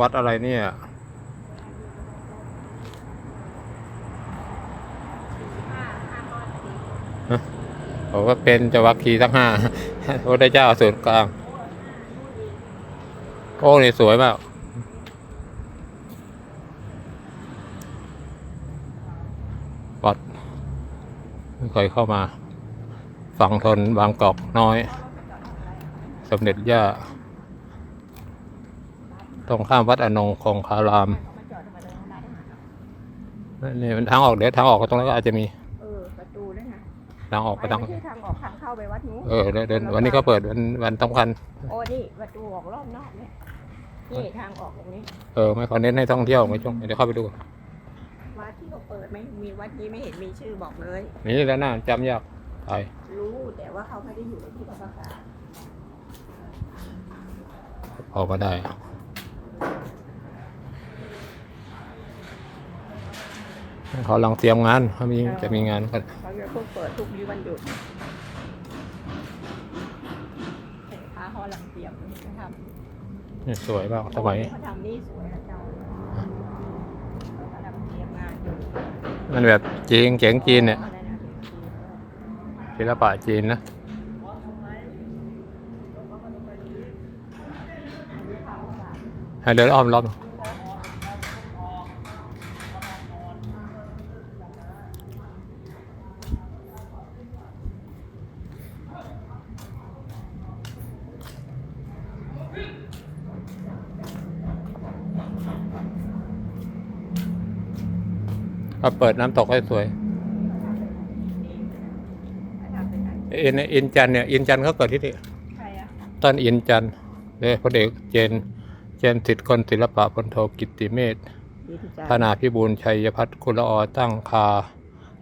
วัดอะไรเนี่ยผมก็เป็นจวัคคีทั้งห้าพระเจ้าศูนย์กลาง โอ้นี่สวยมากวัดไม่เคยเข้ามา ฝั่งทนบางกอกน้อย สมเด็จย่า ตรงข้ามวัดอนงคงคารามนี่มันทางออกเดี๋ยวทางออกก็ตรงนั้นก็อาจจะมีเออประตูนั่นนะทางออกไปทางไม่ใช่ทางออกทางเข้าไปวัดนู้นเออเดินเดินวันนี้ก็เปิดวันวันสำคัญโอ้นี่ประตูออกรอบนอกเนี่ยนี่ทางออกตรงนี้ เออไม่ขอเน้นให้ท่องเที่ยวไม่ช่วงเดี๋ยวเข้าไปดูวัดที่เขาเปิดไหมมีวัดนี้ไม่เห็นมีชื่อบอกเลยนี่แล้วน่าจำยากไปรู้แต่ว่าเขาไม่ได้อยู่ในที่ประกาศออกมาได้ เขากำลังเตรียมงานเขามีจะมีงานกันเขาจะเพิ่งเปิดทุกวันหยุดเห็นพระเขากำลังเตรียมจะทำนี่สวยมากสมัยเขาทำนี่สวยนะเจ้าเขากำลังเตรียมงานอยู่มันแบบจีนเจ๋งจีนเนี่ยอะไรนะศิลปะจีนนะให้เดินอ้อมรอบ ก็เปิดน้ำตกให้สวยทำเป็นไงอินอินจันทร์เนี่ยอินจันทร์เขาเกิดที่นี่ใครอะต้นอินจันทร์เลยพลเอกเจน เจนสิทธิ์คนศิลปะพลโทกิตติเมธดีที่จ้าธนาพิบูลชัยพัฒน์กุลออตั้งคา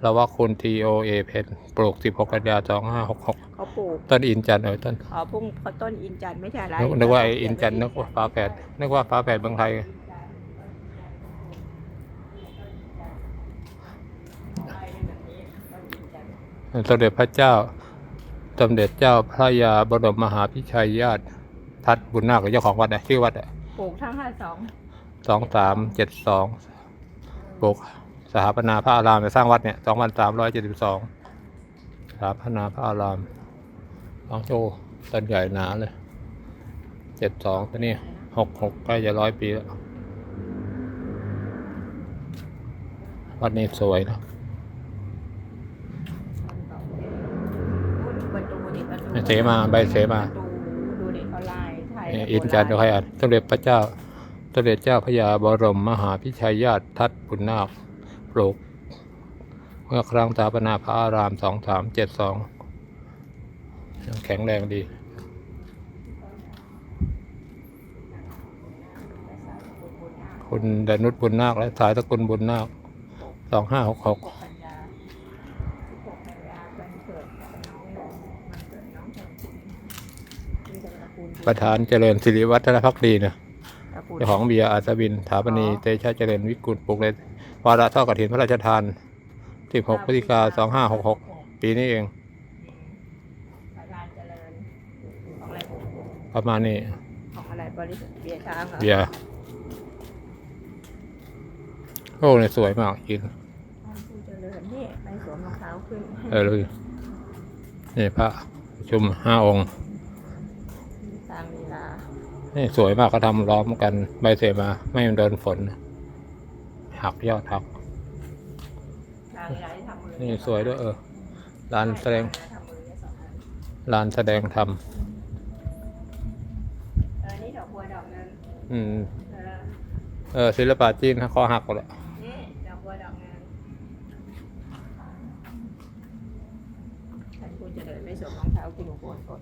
ละวะคุณทีโอเอเพนปลูก 16 กันยา2566เขาปลูกต้นอินจันทร์เออต้นอ๋อพุ่งเขาต้นอินจันทร์ไม่ใช่อะไรนึกนึกว่าไอ้อินจันทร์นึกว่าฟ้าแฝดนึกว่าฟ้าแฝดเมืองไทย สมเด็จพระเจ้า สมเด็จเจ้าพระยาบรมมหาพิชัยญาติทัดบุญนาคเจ้าของวัดอะชื่อวัดอะปลูกทั้งห้าสองสองสามเจ็ดสองปลูกสถาปนาพระอารามไปสร้างวัดเนี่ยสองพันสามร้อยเจ็ดสิบสองสถาปนาพระอารามลองโชว์ต้นใหญ่หนาเลยเจ็ดสองตัวนี้หกหกใกล้จะร้อยปีแล้ววัดนี้สวยเนอะประตูนี่ประตู เสมาใบเสมาประตูดูดิเขาลายไทยอินจันทร์ใครอ่านสมเด็จพระเจ้าสมเด็จเจ้าพระยาบรมมหาพิชัยญาติทัดบุญนาคปลูกเมื่อครั้งสถาปนาพระอารามสองสามเจ็ดสองยังแข็งแรงดีคุณดนุชบุญนาคและสายตระกุลบุญนาคสองห้าหกหก ปกปัญญาสิบหกกันยาวันเกิดของน้องวันเกิดน้องเจ้าคุณมีแต่ตระกูล ประธานเจริญสิริวัฒนพักดีนะตระกูลเจ้าของเบียร์อาสบินถาปนีเตชะเจริญวิกุลปลูกเลยวาระทอดกฐินพระราชทาน 16พฤศจิกา2566 ปีนี้เอง ประธานเจริญของอะไรประมาณนี้ของอะไรบริษัทเบียร์ช้างเหรอเบียร์โอ้เนี่ยสวยมากกินท่านผู้เจริญนี่ไปสวมรองเท้าขึ้นเออเลยนี่พระชุมห้าองค์ทางลีลา นี่สวยมากเขาทำล้อมกันใบเสมา ไม่ให้มันโดนฝน หักยอดหักทางลีลาที่ทำมือนี่สวยด้วยเออลานแสดงทำมือเนี่ยสองอันลานแสดงธรรมเออนี่ดอกบัวดอกนึงอืมเออเออศิลปะจีนคอหักหมดแล้วนี่ดอกบัวดอกนึงท่านผู้เจริญไม่สวมรองเท้าคุณหลวงพ่อกด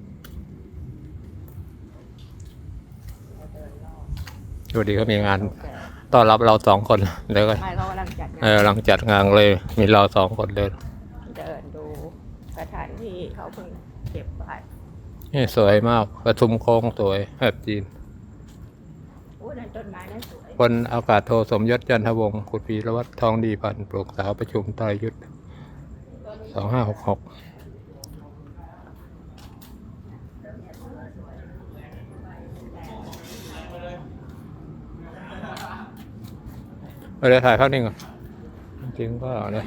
เราเดินรอบ ดูดีเขามีงานต้อนรับเราสองคนแล้วก็ไม่เขากำลังจัดเองานอหลังจัดงานเลย มีเราสองคนเดินเดินดูสถานที่เขาเพิ่งเก็บไว้นี่สวยมากประชุมโค้งสวยแบบจีนโอ้นั่นต้นไม้นั่นสวยพลอากาศโทสมยศจันทวงศ์ขุดปีรวัตรทองดีพันธ์ปลูกสาวประชุมไตรยุทธสองห้าหกหก เดี๋ยวถ่ายภาพนิ่งเหรอจริงๆก็นะ